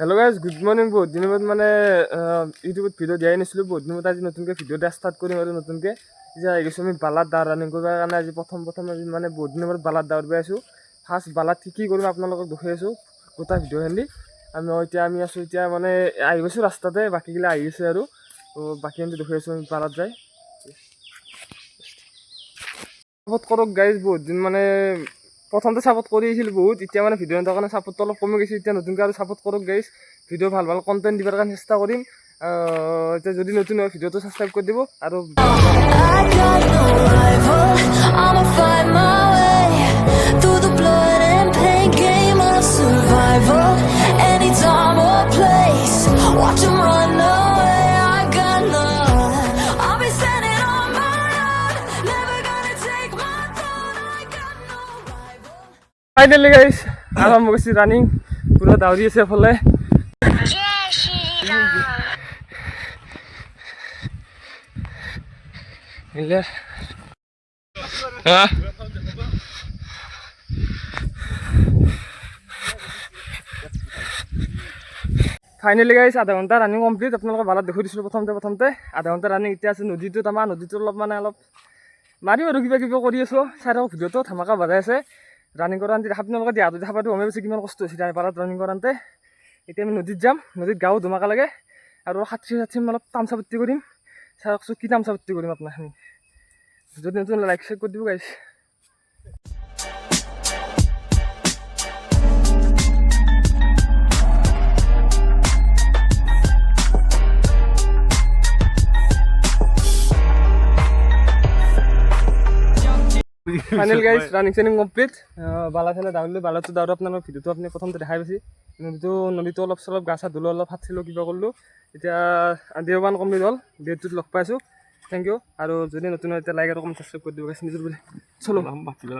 Hello' guys good morning বহুত দিনৰ মূৰত মানে ইউটিউবত ভিডিঅ' দিয়াই নাছিলোঁ বহুত দিনৰ মূৰত আজি নতুনকৈ ভিডিঅ' দিয়া ষ্টাৰ্ট কৰিম আৰু নতুনকৈ এতিয়া আহি গৈছোঁ আমি বালাত দাওঁ ৰানিং কৰিবৰ কাৰণে আজি প্ৰথম প্ৰথম আজি মানে বহুত দিনৰ মূৰত বালাত দাউৰিব আছোঁ ফাৰ্ষ্ট বালাত কি কি কৰিম আপোনালোকক দেখুৱাই আছোঁ গোটা ভিডিঅ' খেলি আমি এতিয়া আমি আছোঁ এতিয়া মানে আহি গৈছোঁ ৰাস্তাতে বাকীগিলা আহি আছে আৰু বাকীখিনি দেখুৱাই আছোঁ আমি বালাত যাই কৰক গাইজ বহুত দিন মানে প্ৰথমতে ছাপোৰ্ট কৰি আহিছিলোঁ বহুত, এতিয়া মানে ভিডিঅ' এটাৰ কাৰণে ছাপোৰ্টটো অলপ কমি গৈছে, এতিয়া নতুনকৈ আৰু ছাপোৰ্ট কৰক গাইজ ভিডিঅ' ভালো ভালো কণ্টেণ্ট দিবৰ কাৰণে চেষ্টা কৰিম। এতিয়া যদি নতুন হয় ভিডিঅ'টো ছাবস্ক্ৰাইব কৰি দিব আৰু ফাইনেলি ৰানিং পূৰা দাউৰি আছে এফালে মিলে হা ফাইনেলি গাইছ আধা ঘণ্টা ৰানিং কমপ্লিট আপোনালোকে বালাত দেখুৱাই দিছিলোঁ প্ৰথমতে প্ৰথমতে। আধা ঘণ্টা ৰানিং এতিয়া আছে নদীটোত আমাৰ নদীটো অলপ মানে অলপ মাৰিম আৰু কিবা কিবি কৰি আছোঁ। চাই থাকক, ভিডিঅ'টো ধামাকা বাজাই আছে। ৰানিং কৰান্তে আপোনালোকে দিয়া দেখা পাইতো গমেই পাইছে কিমান কষ্ট হৈছে তাৰ পাৰত ৰানিং কৰাওঁতে। এতিয়া আমি নদীত যাম, নদীত গাও ধুমাকা লাগে, আৰু সাঁতৰি সাঁতৰি অলপ তামচা পট্টি কৰিম। চাওকচোন কি তামচা পট্টি কৰিম আপোনাক যদি নতুন লাইক চেক কৰি দিব গাইছ ফাইনেল গাইজ ৰানিং চানিং কমপ্লিট বালা চালা দাউৰিলোঁ বালাটো দাউৰি আপোনালোকৰ ভিডিঅ'টো আপুনি প্ৰথমতে দেখাই পাইছে। নদীটো নদীটো অলপ চলপ গা চা ধুলোঁ অলপ সাঁতৰিলোঁ কিবা কৰিলোঁ। এতিয়া দেওবান কমপ্লিট হ'ল ডেটটোত লগ পাইছোঁ। থেংক ইউ আৰু যদি নতুন হয় এতিয়া লাইক আৰু কমেণ্ট ছাবস্ক্ৰাইব কৰি দিব গাইছ নিজৰ বুলি। চলো।